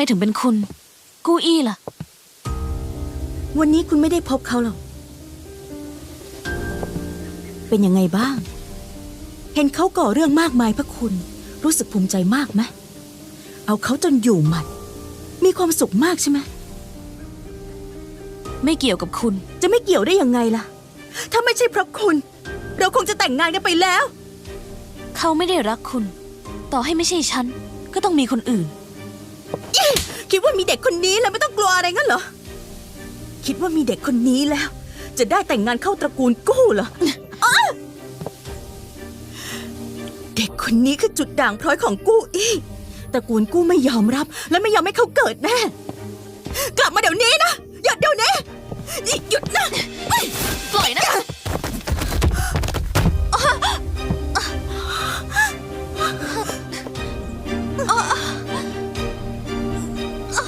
ไมถึงเป็นคุณ กู้อี้ล่ะ วันนี้คุณไม่ได้พบเขาหรอก เป็นยังไงบ้าง เห็นเขาก่อเรื่องมากมายพระคุณ รู้สึกภูมิใจมากไหมเอาเขาจนอยู่หมัด มีความสุขมากใช่ไหมไม่เกี่ยวกับคุณ จะไม่เกี่ยวได้ยังไงล่ะ ถ้าไม่ใช่เพราะคุณ เราคงจะแต่งงานกันไปแล้ว เขาไม่ได้รักคุณ ต่อให้ไม่ใช่ฉัน ก็ต้องมีคนอื่น คิดว่ามีเด็กคนนี้แล้วไม่ต้องกลัวอะไรงั้นเหรอ คิดว่ามีเด็กคนนี้แล้ว จะได้แต่งงานเข้าตระกูลกู้เหรออ้าเด็กคนนี้คือจุดด่างพร้อยของกู้อี้ตระกูลกู้ไม่ยอมรับ และไม่ยอมให้เขาเกิดแน่ กลับมาเดี๋ยวนี้นะหยุดเดี๋ยวนี้หยุดนะ ปล่อยนะ ต้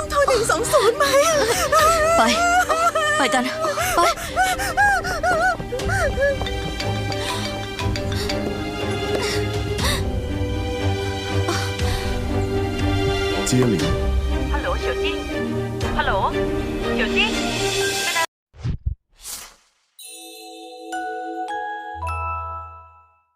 องโทรหนึ่งสองศูนย์ไหม ไป ไปกัน ไป接理。ฮัลโหลเฉียวจิ้งฮัลโหลเฉียวจิ้ง